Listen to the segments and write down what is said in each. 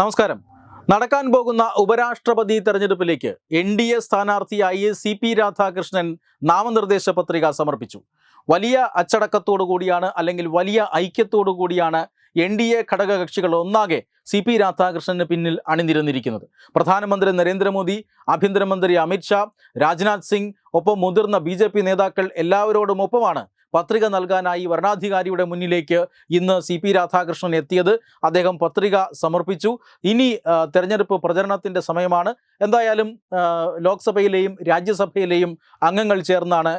നമസ്കാരം. നടക്കാൻ പോകുന്ന ഉപരാഷ്ട്രപതി തെരഞ്ഞെടുപ്പിലേക്ക് എൻ ഡി എ സ്ഥാനാർത്ഥിയായി സി പി രാധാകൃഷ്ണൻ നാമനിർദ്ദേശ പത്രിക സമർപ്പിച്ചു. വലിയ അച്ചടക്കത്തോടു കൂടിയാണ് അല്ലെങ്കിൽ വലിയ ഐക്യത്തോടു കൂടിയാണ് എൻ ഡി എ ഘടകകക്ഷികൾ ഒന്നാകെ സി പി രാധാകൃഷ്ണന് പിന്നിൽ അണിനിരന്നിരിക്കുന്നത്. പ്രധാനമന്ത്രി നരേന്ദ്രമോദി ആഭ്യന്തരമന്ത്രി അമിത്ഷാ രാജ്നാഥ് സിംഗ് ഒപ്പം മുതിർന്ന ബി നേതാക്കൾ എല്ലാവരോടും ഒപ്പമാണ് പത്രിക നൽകാനായി വരണാധികാരിയുടെ മുന്നിലേക്ക് ഇന്ന് സി പി രാധാകൃഷ്ണൻ എത്തിയത് അദ്ദേഹം പത്രിക സമർപ്പിച്ചു. ഇനി തെരഞ്ഞെടുപ്പ് പ്രചരണത്തിന്റെ സമയമാണ്. എന്തായാലും ലോക്സഭയിലെയും രാജ്യസഭയിലെയും അംഗങ്ങൾ ചേർന്നാണ്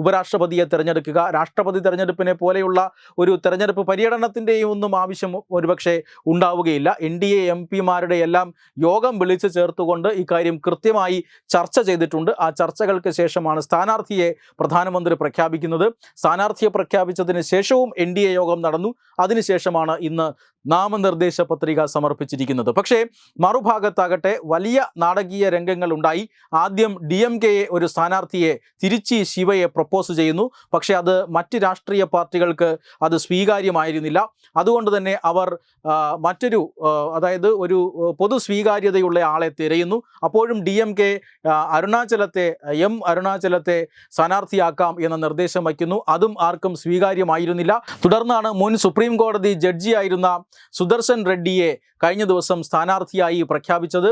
ഉപരാഷ്ട്രപതിയെ തിരഞ്ഞെടുക്കുക. രാഷ്ട്രപതി തെരഞ്ഞെടുപ്പിനെ പോലെയുള്ള ഒരു തിരഞ്ഞെടുപ്പ് പര്യടനത്തിന്റെയും ഒന്നും ആവശ്യം ഒരുപക്ഷെ ഉണ്ടാവുകയില്ല. എൻ ഡി എ എം പിമാരുടെ എല്ലാം യോഗം വിളിച്ചു ചേർത്തുകൊണ്ട് ഇക്കാര്യം കൃത്യമായി ചർച്ച ചെയ്തിട്ടുണ്ട്. ആ ചർച്ചകൾക്ക് ശേഷമാണ് സ്ഥാനാർത്ഥിയെ പ്രധാനമന്ത്രി പ്രഖ്യാപിക്കുന്നത്. സ്ഥാനാർത്ഥിയെ പ്രഖ്യാപിച്ചതിന് ശേഷവും എൻ യോഗം നടന്നു. അതിനുശേഷമാണ് ഇന്ന് നാമനിർദ്ദേശ പത്രിക സമർപ്പിച്ചിരിക്കുന്നത്. പക്ഷേ മറുഭാഗത്താകട്ടെ വലിയ നാടകീയ രംഗങ്ങൾ ഉണ്ടായി ആദ്യം ഡി എം കെയെ ഒരു സ്ഥാനാർത്ഥിയെ തിരിച്ചി ശിവയെ പ്രപ്പോസ് ചെയ്യുന്നു. പക്ഷേ അത് മറ്റ് രാഷ്ട്രീയ പാർട്ടികൾക്ക് അത് സ്വീകാര്യമായിരുന്നില്ല. അതുകൊണ്ട് തന്നെ അവർ മറ്റൊരു അതായത് ഒരു പൊതു സ്വീകാര്യതയുള്ള ആളെ തിരയുന്നു. അപ്പോഴും ഡി എം കെ അരുണാചലത്തെ എം അരുണാചലത്തെ സ്ഥാനാർത്ഥിയാക്കാം എന്ന നിർദ്ദേശം വയ്ക്കുന്നു. അതും ആർക്കും സ്വീകാര്യമായിരുന്നില്ല. തുടർന്നാണ് മുൻ സുപ്രീം കോടതി ജഡ്ജിയായിരുന്ന സുദർശൻ റെഡ്ഡിയെ കഴിഞ്ഞ ദിവസം സ്ഥാനാർത്ഥിയായി പ്രഖ്യാപിച്ചത്.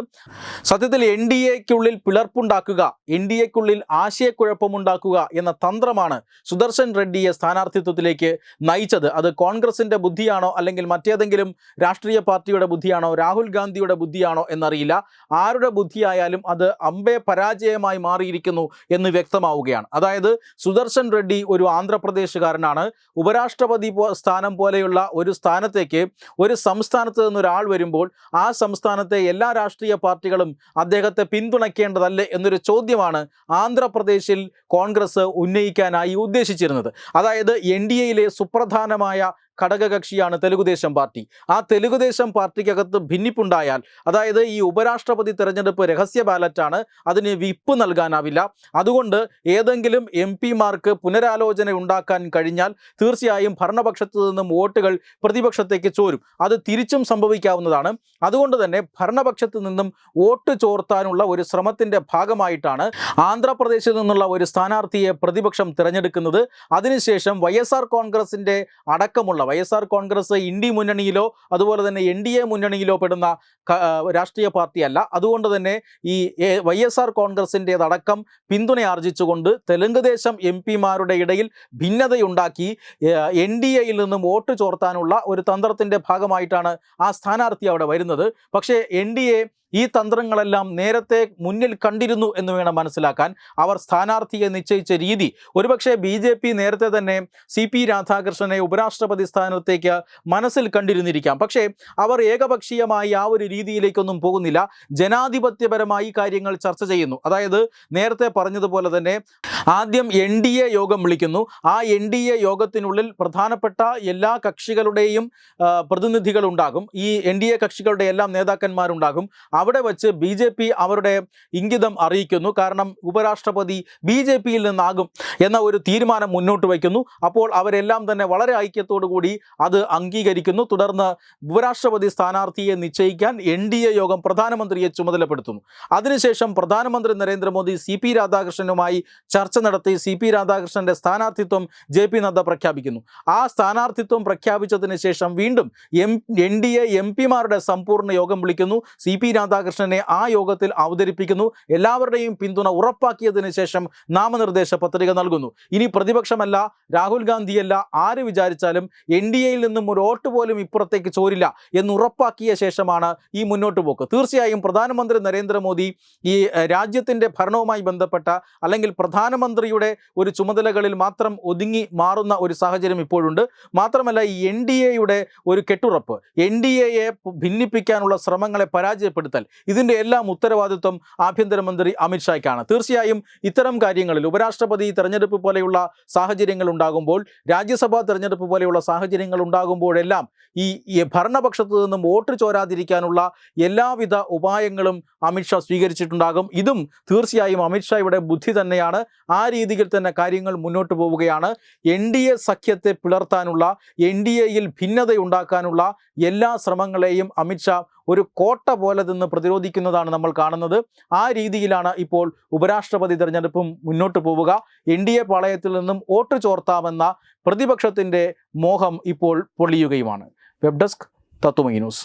സത്യത്തിൽ എൻ ഡി എക്കുള്ളിൽ പിളർപ്പുണ്ടാക്കുക എൻ ഡി എക്കുള്ളിൽ ആശയക്കുഴപ്പമുണ്ടാക്കുക എന്ന തന്ത്രമാണ് സുദർശൻ റെഡ്ഡിയെ സ്ഥാനാർത്ഥിത്വത്തിലേക്ക് നയിച്ചത്. അത് കോൺഗ്രസിന്റെ ബുദ്ധിയാണോ അല്ലെങ്കിൽ മറ്റേതെങ്കിലും രാഷ്ട്രീയ പാർട്ടിയുടെ ബുദ്ധിയാണോ രാഹുൽ ഗാന്ധിയുടെ ബുദ്ധിയാണോ എന്നറിയില്ല. ആരുടെ ബുദ്ധിയായാലും അത് അമ്പെ പരാജയമായി മാറിയിരിക്കുന്നു എന്ന് വ്യക്തമാവുകയാണ്. അതായത് സുദർശൻ റെഡ്ഡി ഒരു ആന്ധ്രാപ്രദേശുകാരനാണ്. ഉപരാഷ്ട്രപതി സ്ഥാനം പോലെയുള്ള ഒരു സ്ഥാനത്തേക്ക് ഒരു സംസ്ഥാനത്ത് നിന്ന് ഒരാൾ വരുമ്പോൾ ആ സംസ്ഥാനത്തെ എല്ലാ രാഷ്ട്രീയ പാർട്ടികളും അദ്ദേഹത്തെ പിന്തുണയ്ക്കേണ്ടതല്ലേ എന്നൊരു ചോദ്യമാണ് ആന്ധ്രാപ്രദേശിൽ കോൺഗ്രസ് ഉന്നയിക്കാനായി ഉദ്ദേശിച്ചിരുന്നത്. അതായത് എൻ ഡി എയിലെ സുപ്രധാനമായ ഘടകകക്ഷിയാണ് തെലുഗുദേശം പാർട്ടി. ആ തെലുഗുദേശം പാർട്ടിക്കകത്ത് ഭിന്നിപ്പുണ്ടായാൽ അതായത് ഈ ഉപരാഷ്ട്രപതി തെരഞ്ഞെടുപ്പ് രഹസ്യ ബാലറ്റാണ് അതിന് വിപ്പ് നൽകാനാവില്ല. അതുകൊണ്ട് ഏതെങ്കിലും എം പിമാർക്ക് പുനരാലോചന ഉണ്ടാക്കാൻ കഴിഞ്ഞാൽ തീർച്ചയായും ഭരണപക്ഷത്തു നിന്നും വോട്ടുകൾ പ്രതിപക്ഷത്തേക്ക് ചോരും. അത് തിരിച്ചും സംഭവിക്കാവുന്നതാണ്. അതുകൊണ്ട് തന്നെ ഭരണപക്ഷത്തു നിന്നും വോട്ട് ചോർത്താനുള്ള ഒരു ശ്രമത്തിന്റെ ഭാഗമായിട്ടാണ് ആന്ധ്രാപ്രദേശിൽ നിന്നുള്ള ഒരു സ്ഥാനാർത്ഥിയെ പ്രതിപക്ഷം തിരഞ്ഞെടുക്കുന്നത്. അതിനുശേഷം വൈ കോൺഗ്രസിന്റെ അടക്കമുള്ള Y S R Congress India മുന്നണിയിലോ അതുപോലെ തന്നെ എൻ ഡി എ മുന്നണിയിലോ പെടുന്ന രാഷ്ട്രീയ പാർട്ടിയല്ല. അതുകൊണ്ട് തന്നെ ഈ വൈ എസ് ആർ കോൺഗ്രസിന്റെതടക്കം പിന്തുണ ആർജിച്ചുകൊണ്ട് തെലുങ്ക് ദേശം എം പിമാരുടെ ഇടയിൽ ഭിന്നതയുണ്ടാക്കി എൻ ഡി എയിൽ നിന്നും വോട്ട് ചോർത്താനുള്ള ഒരു തന്ത്രത്തിന്റെ ഭാഗമായിട്ടാണ് ആ സ്ഥാനാർത്ഥി അവിടെ വരുന്നത്. പക്ഷേ എൻ ഡി എ ഈ തന്ത്രങ്ങളെല്ലാം നേരത്തെ മുന്നിൽ കണ്ടിരുന്നു എന്ന് വേണം മനസ്സിലാക്കാൻ. അവർ സ്ഥാനാർത്ഥിയെ നിശ്ചയിച്ച രീതി. ഒരുപക്ഷെ ബി ജെ പി നേരത്തെ തന്നെ സി പി രാധാകൃഷ്ണനെ ഉപരാഷ്ട്രപതി സ്ഥാനത്തേക്ക് മനസ്സിൽ കണ്ടിരുന്നിരിക്കാം. പക്ഷേ അവർ ഏകപക്ഷീയമായി ആ ഒരു രീതിയിലേക്കൊന്നും പോകുന്നില്ല. ജനാധിപത്യപരമായി കാര്യങ്ങൾ ചർച്ച ചെയ്യുന്നു. അതായത് നേരത്തെ പറഞ്ഞതുപോലെ തന്നെ ആദ്യം എൻ ഡി എ യോഗം വിളിക്കുന്നു. ആ എൻ ഡി എ യോഗത്തിനുള്ളിൽ പ്രധാനപ്പെട്ട എല്ലാ കക്ഷികളുടെയും പ്രതിനിധികൾ ഉണ്ടാകും ഈ എൻ ഡി എ കക്ഷികളുടെ എല്ലാം നേതാക്കന്മാരുണ്ടാകും. അവിടെ വച്ച് ബി ജെ പി അവരുടെ ഇംഗിതം അറിയിക്കുന്നു. കാരണം ഉപരാഷ്ട്രപതി ബി ജെ പിയിൽ നിന്നാകും എന്ന ഒരു തീരുമാനം മുന്നോട്ട് വയ്ക്കുന്നു. അപ്പോൾ അവരെല്ലാം തന്നെ വളരെ ഐക്യത്തോടു കൂടി അത് അംഗീകരിക്കുന്നു. തുടർന്ന് ഉപരാഷ്ട്രപതി സ്ഥാനാർത്ഥിയെ നിശ്ചയിക്കാൻ എൻ ഡി എ യോഗം പ്രധാനമന്ത്രിയെ ചുമതലപ്പെടുത്തുന്നു. അതിനുശേഷം പ്രധാനമന്ത്രി നരേന്ദ്രമോദി സി പി രാധാകൃഷ്ണനുമായി ചർച്ച നടത്തി സി പി രാധാകൃഷ്ണന്റെ സ്ഥാനാർത്ഥിത്വം ജെ പി നദ്ദ പ്രഖ്യാപിക്കുന്നു. ആ സ്ഥാനാർത്ഥിത്വം പ്രഖ്യാപിച്ചതിന് ശേഷം വീണ്ടും M N D A M പിമാരുടെ സമ്പൂർണ യോഗം വിളിക്കുന്നു. സി പി രാധാകൃഷ്ണനെ ആ യോഗത്തിൽ അവതരിപ്പിക്കുന്നു. എല്ലാവരുടെയും പിന്തുണ ഉറപ്പാക്കിയതിനു ശേഷം നാമനിർദ്ദേശ പത്രിക നൽകുന്നു. ഇനി പ്രതിപക്ഷമല്ല രാഹുൽ ഗാന്ധിയല്ല ആര് വിചാരിച്ചാലും എൻ ഡി എയിൽ നിന്നും ഒരു വോട്ട് പോലും ഇപ്പുറത്തേക്ക് ചോരില്ല എന്ന് ഉറപ്പാക്കിയ ശേഷമാണ് ഈ മുന്നോട്ട് പോക്ക്. തീർച്ചയായും പ്രധാനമന്ത്രി നരേന്ദ്രമോദി ഈ രാജ്യത്തിന്റെ ഭരണവുമായി ബന്ധപ്പെട്ട അല്ലെങ്കിൽ പ്രധാനമന്ത്രിയുടെ ഒരു ചുമതലകളിൽ മാത്രം ഒതുങ്ങി മാറുന്ന ഒരു സാഹചര്യം ഇപ്പോഴുണ്ട്. മാത്രമല്ല ഈ എൻ ഡി എയുടെ ഒരു കെട്ടുറപ്പ് എൻ ഡി എയെ ഭിന്നിപ്പിക്കാനുള്ള ശ്രമങ്ങളെ പരാജയപ്പെടുത്താൻ വിലയിരുത്തൽ ഇതിന്റെ എല്ലാം ഉത്തരവാദിത്വം ആഭ്യന്തരമന്ത്രി അമിത്ഷായ്ക്കാണ് തീർച്ചയായും ഇത്തരം കാര്യങ്ങളിൽ ഉപരാഷ്ട്രപതി തെരഞ്ഞെടുപ്പ് പോലെയുള്ള സാഹചര്യങ്ങൾ ഉണ്ടാകുമ്പോൾ രാജ്യസഭാ തെരഞ്ഞെടുപ്പ് പോലെയുള്ള സാഹചര്യങ്ങൾ ഉണ്ടാകുമ്പോഴെല്ലാം ഈ ഭരണപക്ഷത്തു നിന്നും വോട്ട് ചോരാതിരിക്കാനുള്ള എല്ലാവിധ ഉപായങ്ങളും അമിത്ഷാ സ്വീകരിച്ചിട്ടുണ്ടാകും. ഇതും തീർച്ചയായും അമിത്ഷായുടെ ബുദ്ധി തന്നെയാണ്. ആ രീതിയിൽ തന്നെ കാര്യങ്ങൾ മുന്നോട്ട് പോവുകയാണ്. എൻ ഡി എ സഖ്യത്തെ പിളർത്താനുള്ള എൻ ഡി എയിൽ ഭിന്നതയുണ്ടാക്കാനുള്ള എല്ലാ ശ്രമങ്ങളെയും അമിത്ഷാ ഒരു കോട്ട പോലെ നിന്ന് പ്രതിരോധിക്കുന്നതാണ് നമ്മൾ കാണുന്നത്. ആ രീതിയിലാണ് ഇപ്പോൾ ഉപരാഷ്ട്രപതി തിരഞ്ഞെടുപ്പും മുന്നോട്ട് പോവുക. എൻ ഡി എ പാളയത്തിൽ നിന്നും വോട്ട് ചോർത്താമെന്ന പ്രതിപക്ഷത്തിന്റെ മോഹം ഇപ്പോൾ പൊളിയുകയുമാണ് വെബ് ഡെസ്ക് തത്വമൈ ന്യൂസ്.